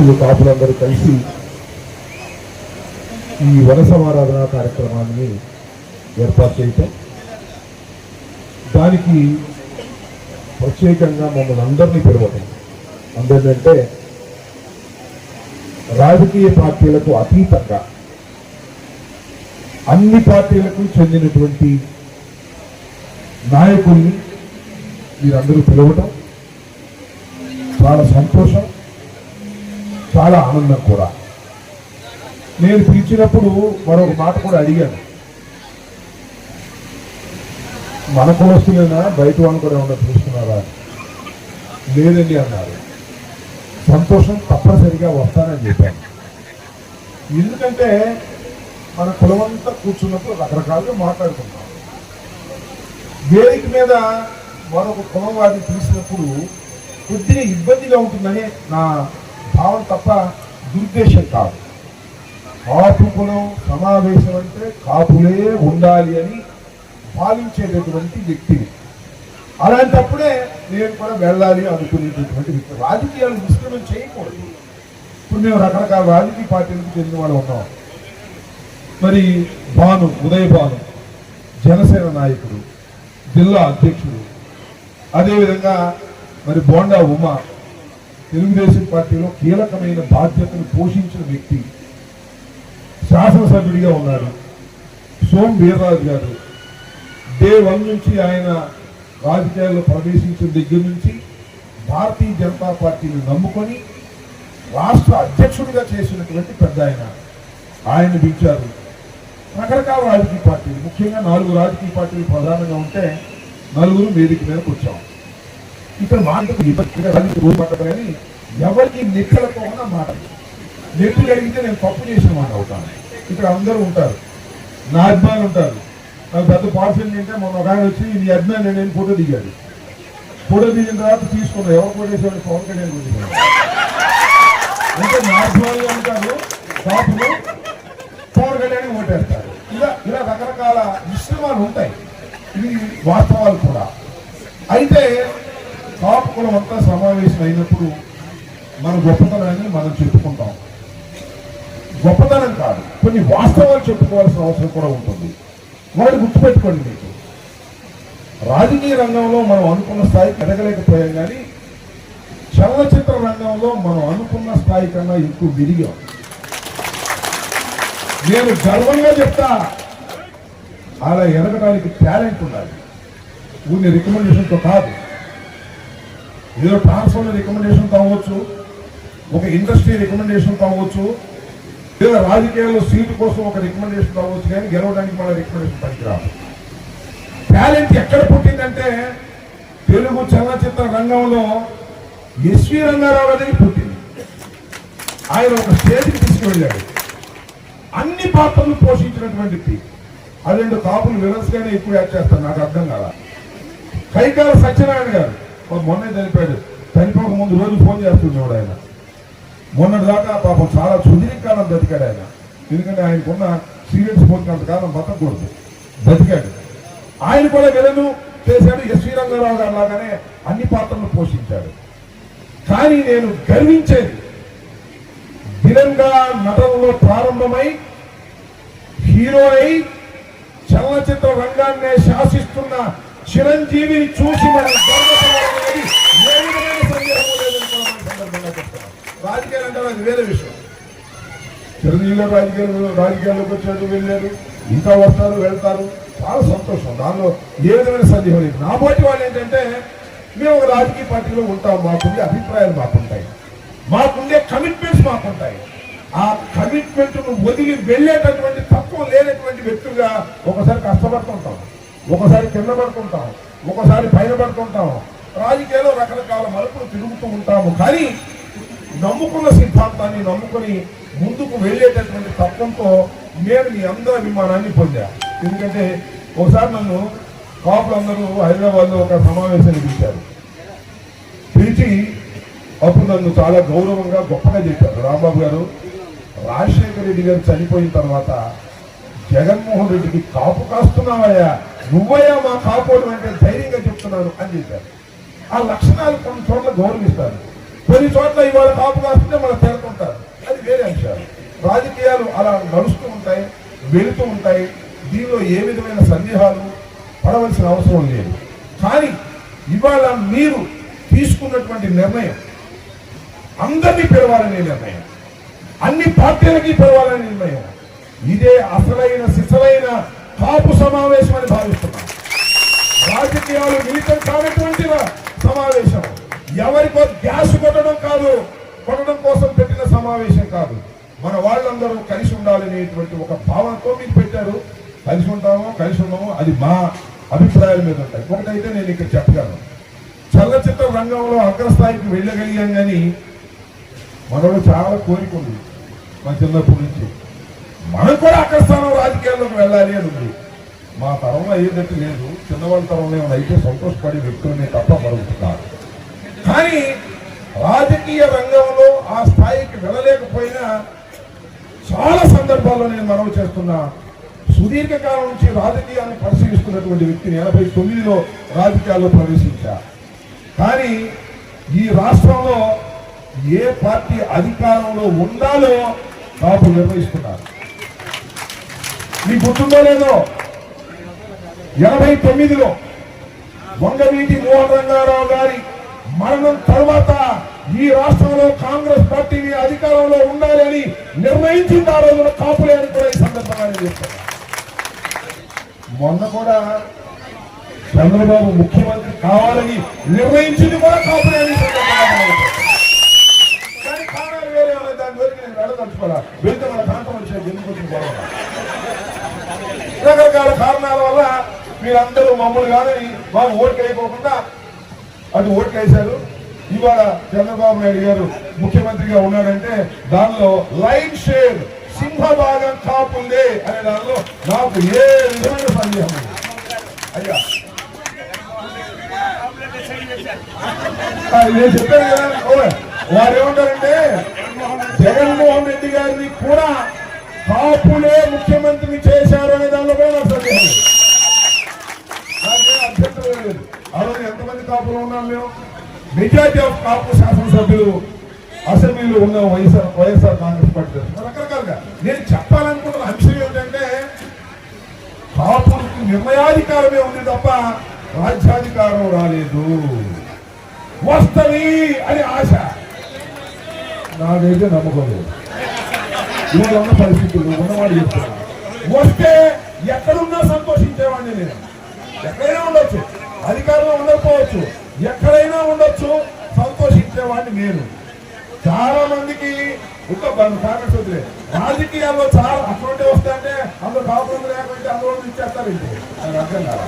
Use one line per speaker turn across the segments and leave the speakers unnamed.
నాయకులు కాపులందరూ కలిసి ఈ వన సమారాధన కార్యక్రమాన్ని ఏర్పాటు చేయటం. దానికి ప్రత్యేకంగా మమ్మల్ని అందరినీ పిలవటం. అందరికంటే రాజకీయ పార్టీలకు అతీతంగా అన్ని పార్టీలకు చెందినటువంటి నాయకుల్ని మీరందరూ పిలవటం. చాలా సంతోషం. చాలా ఆనందం కూడా. నేను పిలిచినప్పుడు మరొక మాట కూడా అడిగాను. మన కులస్తులైనా బయట వాళ్ళు కూడా ఏమన్నా పిలుస్తున్నారా? లేదండి అన్నారు. సంతోషం తప్పనిసరిగా వస్తానని చెప్పాను. ఎందుకంటే మన కులమంతా కూర్చున్నప్పుడు రకరకాలుగా మాట్లాడుకుంటాం. వేదిక మీద మరొక కులం వారిని పిలిచినప్పుడు కొద్దిగా ఇబ్బందిగా ఉంటుందని నా భావన తప్ప దుర్దేశం కాదు. కాపు కులం సమావేశం అంటే కాపులే ఉండాలి అని భావించేటటువంటి వ్యక్తిని అలాంటప్పుడే నేను కూడా వెళ్ళాలి అనుకునేటటువంటి వ్యక్తి. రాజకీయాలు నిష్క్రమం చేయకూడదు. ఇప్పుడు మేము రకరకాల రాజకీయ పార్టీలకు చెందిన వాళ్ళు ఉన్నాం. మరి భాను ఉదయ భాను జనసేన నాయకుడు జిల్లా అధ్యక్షుడు అదేవిధంగా మరి బోండా ఉమ తెలుగుదేశం పార్టీలో కీలకమైన బాధ్యతను పోషించిన వ్యక్తి శాసనసభ్యుడిగా ఉన్నారు సోమ్ వీర్రాజు గారు. డే వన్ నుంచి ఆయన రాజకీయాల్లో ప్రవేశించిన దగ్గర నుంచి భారతీయ జనతా పార్టీని నమ్ముకొని రాష్ట్ర అధ్యక్షుడిగా చేసినటువంటి పెద్ద ఆయన. ఆయన పిలిచారు. రకరకాల రాజకీయ పార్టీలు. ముఖ్యంగా నాలుగు రాజకీయ పార్టీలు ప్రధానంగా ఉంటే నలుగురు వేదిక మీదకి వచ్చాము ఇక్కడ మాటకు ఇబ్బందిగా రాజకీయ కానీ ఎవరికి నెక్కలతోన మాట నెప్పులు అడిగితే నేను తప్పు చేసిన మాట అవుతాను. ఇక్కడ అందరూ ఉంటారు. నా అభిమానులు ఉంటారు. నాకు పెద్ద పార్సల్ అంటే మొన్న ఒక ఆయన వచ్చి నీ అభిమాని నేను ఫోటో దిగాడు. ఫోటో దిగిన తర్వాత తీసుకున్నా ఎవరు ఫోటో వేసేవాడు పవన్ కళ్యాణ్ కొట్టేశాడు. అంటే నా అభిమానులు ఉంటారు. కాపులు పవన్ కళ్యాణ్ ఓటేస్తారు. ఇలా ఇలా రకరకాల మిశ్రమాలు ఉంటాయి. ఇది వాస్తవం కూడా అయితే కాపు కులం అంతా సమావేశం అయినప్పుడు మన గొప్పతనాన్ని మనం చెప్పుకుంటాం. గొప్పతనం కాదు కొన్ని వాస్తవాలు చెప్పుకోవాల్సిన అవసరం కూడా ఉంటుంది. వాడు గుర్తుపెట్టుకోండి మీకు. రాజకీయ రంగంలో మనం అనుకున్న స్థాయికి ఎదగలేకపోయాం కానీ చలనచిత్ర రంగంలో మనం అనుకున్న స్థాయి కన్నా ఎక్కువ విరిగాం. నేను గర్వంగా చెప్తా అలా ఎదగడానికి టాలెంట్ ఉండాలి. ఊరిని రికమెండేషన్తో కాదు. ఏదో ట్రాన్స్ఫర్ రికమెండేషన్ కావచ్చు ఒక ఇండస్ట్రీ రికమెండేషన్ కావచ్చు లేదా రాజకీయాల్లో సీటు కోసం ఒక రికమెండేషన్ కావచ్చు కానీ గెలవడానికి మన రికమెండేషన్ పనికిరాదు. టాలెంట్ ఎక్కడ పుట్టిందంటే తెలుగు చలనచిత్ర రంగంలో ఎస్వి రంగారావు అనేది పుట్టింది. ఆయన ఒక స్టేజ్కి తీసుకువెళ్ళాడు. అన్ని పాత్రలు పోషించినటువంటి వ్యక్తి. అదేంటో కాపులు విరస్గానే ఎక్కువ యాడ్ చేస్తారు నాకు అర్థం కాల. కైకాల సత్యనారాయణ గారు. మొన్నే చనిపోయాడు. చనిపోక ముందు రోజు ఫోన్ చేస్తున్నాడు ఆయన. మొన్నటి దాకా పాపం చాలా సుదీర్ఘకాలం బతికాడు ఆయన. ఎందుకంటే ఆయనకున్న సీరియస్ పోతున్నంత కాలం బతకూడదు బతికాడు. ఆయన కూడా విలను చేశాడు. ఎస్వి రంగారావు గారు లాగానే అన్ని పాత్రలు పోషించాడు. కానీ నేను గర్వించేది దినంగా నటనలో ప్రారంభమై హీరో అయి చలనచిత్ర రంగాన్నే శాసిస్తున్న చిరంజీవిని చూసి మనం గర్వపడాలనేది ఏ విధమైన సందేహం లేదని కూడా మనం సందర్భంగా చెప్తున్నాం. రాజకీయాలు అంటే అది వేరే విషయం. చిరంజీవి గారు రాజకీయాలు రాజకీయాల్లోకి వచ్చారు వెళ్ళారు. ఇంకా వస్తారు వెళ్తారు. చాలా సంతోషం. దానిలో ఏ విధమైన సందేహం లేదు. నా పోటీ వాళ్ళు ఏంటంటే మేము ఒక రాజకీయ పార్టీలో ఉంటాం. మాకుండే అభిప్రాయాలు మాకుంటాయి. మాకుండే కమిట్మెంట్స్ మాకుంటాయి. ఆ కమిట్మెంట్ను వదిలి వెళ్ళేటటువంటి తత్వం లేనటువంటి వ్యక్తులుగా ఒకసారి కష్టపడుతుంటాం. ఒకసారి కింద పడుతుంటాం. ఒకసారి పైన పడుతుంటాం. రాజకీయాల్లో రకరకాల మలుపులు తిరుగుతూ ఉంటాము. కానీ నమ్ముకున్న సిద్ధాంతాన్ని నమ్ముకొని ముందుకు వెళ్ళేటటువంటి తత్వంతో నేను మీ అందరి అభిమానాన్ని పొందా. ఎందుకంటే ఒకసారి నన్ను కాపులందరూ హైదరాబాద్లో ఒక సమావేశాన్ని పిలిచారు పిలిచి అప్పుడు నన్ను చాలా గౌరవంగా గొప్పగా చెప్పారు. రాంబాబు గారు రాజశేఖర రెడ్డి గారు చనిపోయిన తర్వాత జగన్మోహన్ రెడ్డికి కాపు కాస్తున్నావయ్యా నువ్వయ్యా మా కాపోడు అంటే ధైర్యంగా చెప్తున్నాను అని చెప్పారు. ఆ లక్షణాలు కొన్ని చోట్ల గౌరవిస్తారు. కొన్ని చోట్ల ఇవాళ కాపు కాస్తుంటే మనం తిడుతుంటారు అది వేరే అంశాలు. రాజకీయాలు అలా నడుస్తూ ఉంటాయి వెళుతూ ఉంటాయి. దీనిలో ఏ విధమైన సందేహాలు పడవలసిన అవసరం లేదు. కానీ ఇవాళ మీరు తీసుకున్నటువంటి నిర్ణయం అందరినీ పిలవాలనే నిర్ణయం. అన్ని పార్టీలకి పిలవాలనే నిర్ణయం. ఇదే అసలైన సిసలైన కాపు సమావేశం అని భావిస్తున్నాం. రాజకీయాలు మిళితం కానటువంటి సమావేశం? ఎవరికో గ్యాస్ కొట్టడం కాదు కొట్టడం కోసం పెట్టిన సమావేశం కాదు. మన వాళ్ళందరూ కలిసి ఉండాలనేటువంటి ఒక భావనతో మీకు పెట్టారు. కలిసి ఉంటామో కలిసి ఉన్నామో అది మా అభిప్రాయాల మీద ఉంటాయి. ఒకటైతే నేను ఇక్కడ చెప్పగలను. చలనచిత్ర రంగంలో అగ్రస్థాయికి వెళ్ళగలిగాం కానీ మనలో చాలా కోరిక ఉంది మా చిన్నప్పటి నుంచి. మనం కూడా అగ్రస్థానం రాజకీయాల్లోకి వెళ్ళాలి అని ఉంది. మా తరంలో అయ్యేటట్టు లేదు చిన్నవాళ్ళ తరంలో ఏమైనా అయితే సంతోషపడే వ్యక్తులనే తప్ప మరొకటి కాదు. కానీ రాజకీయ రంగంలో ఆ స్థాయికి వెళ్ళలేకపోయినా చాలా సందర్భాల్లో నేను మనవి చేస్తున్నా. సుదీర్ఘకాలం నుంచి రాజకీయాన్ని పరిశీలిస్తున్నటువంటి వ్యక్తిని ఎనభై తొమ్మిదిలో రాజకీయాల్లో ప్రవేశించా. కానీ ఈ రాష్ట్రంలో ఏ పార్టీ అధికారంలో ఉండాలో నాకు నిర్వహిస్తున్నారు మీకు గుర్తుందో లేదో? ఎనభై తొమ్మిదిలో వంగవీటి మోహన్ రంగారావు గారి మరణం తర్వాత ఈ రాష్ట్రంలో కాంగ్రెస్ పార్టీని అధికారంలో ఉండాలి అని నిర్ణయించింది ఆ రోజున కాపులే అని కూడా ఈ సందర్భంగా చెప్తాను. మొన్న కూడా చంద్రబాబు ముఖ్యమంత్రి కావాలని నిర్ణయించింది కూడా కాపులే అని కానీ కారణాలు వేరే ఉన్నాయి. దాని వరకు నేను వెళ్ళదలుచుకోవాలా వెళ్తే మన ప్రాంతం వచ్చే ఎందుకు వచ్చిన రకరకాల కారణాల వల్ల మీరందరూ మమ్మల్ని కానీ మాకు ఓటుకు అయిపోకుండా అటు ఓట్లు వేశారు ఇవాళ చంద్రబాబు నాయుడు గారు ముఖ్యమంత్రిగా ఉన్నాడంటే దానిలో లైన్ షేర్ సింహభాగం కాపుంది అనే దానిలో నాకు ఏ విధమైన సందేహం అయ్యా. నేను చెప్పాను కదా ఓ, వారు ఏమంటారంటే జగన్మోహన్ రెడ్డి గారిని కూడా కాపులే ముఖ్యమంత్రిని చేశారు అనే దానిలో కూడా నాకు సందేహం లేదు నాకేం అభ్యంతరం లేదు ఆ రోజు ఎంతమంది కాపులు ఉన్నాం మేము మెజారిటీ ఆఫ్ కాపు శాసనసభ్యులు అసెంబ్లీలో ఉన్న వైఎస్ఆర్ వైఎస్ఆర్ కాంగ్రెస్ పార్టీ రకరకాలుగా. నేను చెప్పాలనుకుంటున్న అంశం ఏంటంటే కాపులకు నిర్ణయాధికారమే ఉంది తప్ప రాజ్యాధికారం రాలేదు. వస్తుంది అని ఆశ. నాకైతే నమ్మకం లేదు. ఇవాళ ఉన్న పరిస్థితులు ఉన్నవాడు చెప్తున్నా. వస్తే ఎక్కడున్నా సంతోషించేవాడిని నేను. ఎక్కడైనా ఉండొచ్చు. అధికారంలో ఉండకపోవచ్చు. ఎక్కడైనా ఉండొచ్చు. సంతోషించేవాడిని నేను. చాలా మందికి ఇంకా కాంగ్రెస్ వదిలే రాజకీయాల్లో చాలా అటువంటి వస్తాయంటే అందరూ కాపురం లేకపోతే అందరూ ఇచ్చేస్తారు ఇంటి నాకు అర్థం కాదు?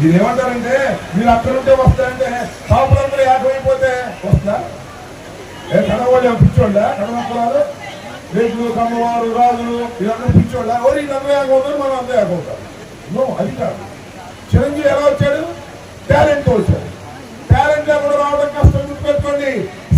మీరు ఏమంటారంటే మీరు అక్కడుంటే వస్తారంటే వస్తాయంటే కాపురంలో ఏకమైపోతే వస్తా ఏ కడవాళ్ళు పిచ్చోళ్ళా? కడవ కులాలు? రేపులు కమ్మవారు రాజులు ఇవన్నీ పిచ్చోళ్ళా? ఎవరు వీళ్ళందరూ ఏకవుతారు మనం అందరూ ఏకవుతారు నువ్వు అది కాదు. చిరంజీవి ఎలా వచ్చాడు? టాలెంట్తో వచ్చాడు. టాలెంట్ రావడం కష్టం గుర్తుపెట్టుకోండి.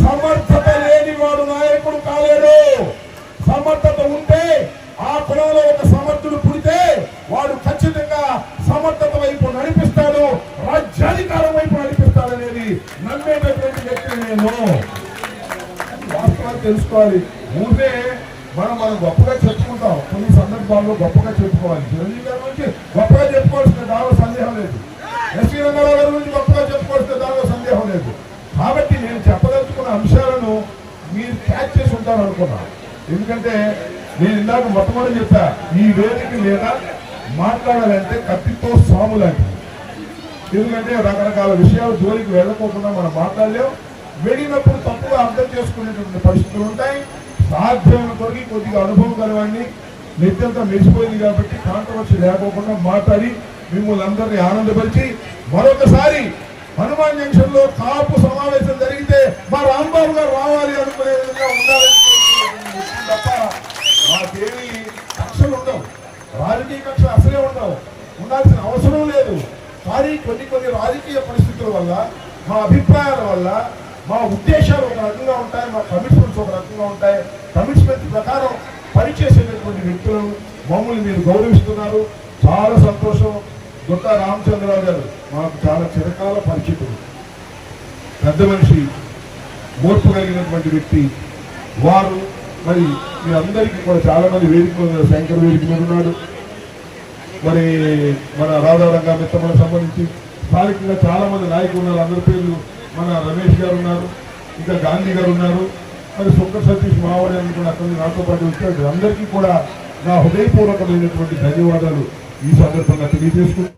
సమర్థత లేని వాడు నాయకుడు కాలేడు. సమర్థత ఉంటే ఆ కులంలో ఒక సమర్థుడు పుడితే వాడు ఖచ్చితంగా సమర్థత వైపు నడిపిస్తాడు రాజ్యాధికారం వైపు నడిపిస్తాడు అనేది నమ్మేటటువంటి వ్యక్తి నేను. వాస్తవాలు తెలుసుకోవాలి. ఊరే మనం మనం గొప్పగా చెప్పుకుంటాం. కొన్ని సందర్భాల్లో గొప్పగా చెప్పుకోవాలి. చిరంజీవి గారి గురించి గొప్పగా చెప్పుకోవాల్సిన దానిలో సందేహం లేదు. ఎస్వీ రంగారావు గారి గురించి గొప్పగా చెప్పుకోవాల్సిన దానిలో సందేహం లేదు కాబట్టి నేను చెప్పదలుచుకున్న అంశాలను మీరు చెప్తాను అనుకున్నా ఎందుకంటే నేను ఇందాక మొట్టమొదటి చెప్పా ఈ వేదిక మీద మాట్లాడాలంటే కత్తితో సాము లాంటిది ఎందుకంటే రకరకాల విషయాలు జోలికి వెళ్ళకోకుండా మనం మాట్లాడలేం. వెళ్ళినప్పుడు తప్పుగా అర్థం చేసుకునేటువంటి పరిస్థితులు ఉంటాయి. సాధ్యమైన కొరికి కొద్దిగా అనుభవం కలవండి నిత్యంతా మెరిసిపోయింది కాబట్టి కాంట్రవర్సీ లేకోకుండా మాట్లాడి మిమ్మల్ని అందరినీ ఆనందపరిచి మరొకసారి హనుమాన్ జంక్షన్లో కాపు సమావేశం జరిగితే మా రాంబాబు గారు రావాలి అనుకునే విధంగా ఉండాలని తప్ప మాకేమి కక్షలు ఉండవు. రాజకీయ కక్షలు అసలే ఉండవు. ఉండాల్సిన అవసరం లేదు. కానీ కొన్ని కొన్ని రాజకీయ పరిస్థితుల వల్ల మా అభిప్రాయాల వల్ల మా ఉద్దేశాలు ఒక రకంగా ఉంటాయి మా కమిట్మెంట్స్ ఒక రకంగా ఉంటాయి. కమిట్మెంట్ ప్రకారం పనిచేసేటటువంటి వ్యక్తులు మమ్మల్ని మీరు గౌరవిస్తున్నారు. చాలా సంతోషం. గుట్ట రామచంద్రరావు గారు మాకు చాలా చిరకాల పరిచితులు పెద్ద మనిషి మోర్పు కలిగినటువంటి వ్యక్తి. వారు మరి మీ అందరికీ కూడా చాలామంది వేదిక శంకర్ వేదిక మీద ఉన్నాడు. మరి మన రాధారంగ మిత్రమలకు సంబంధించి స్థానికంగా చాలామంది నాయకులు ఉన్నారు. అందరి పేర్లు మన రమేష్ గారు ఉన్నారు ఇంకా గాంధీ గారు ఉన్నారు. మరి శుక్ర సతీష్ మావడి అని కూడా అక్కడ నాతో పాటు వచ్చాడు. అందరికీ కూడా నా హృదయపూర్వకమైనటువంటి ధన్యవాదాలు. ఈ సందర్భంగా తెలియజేసుకుంటూ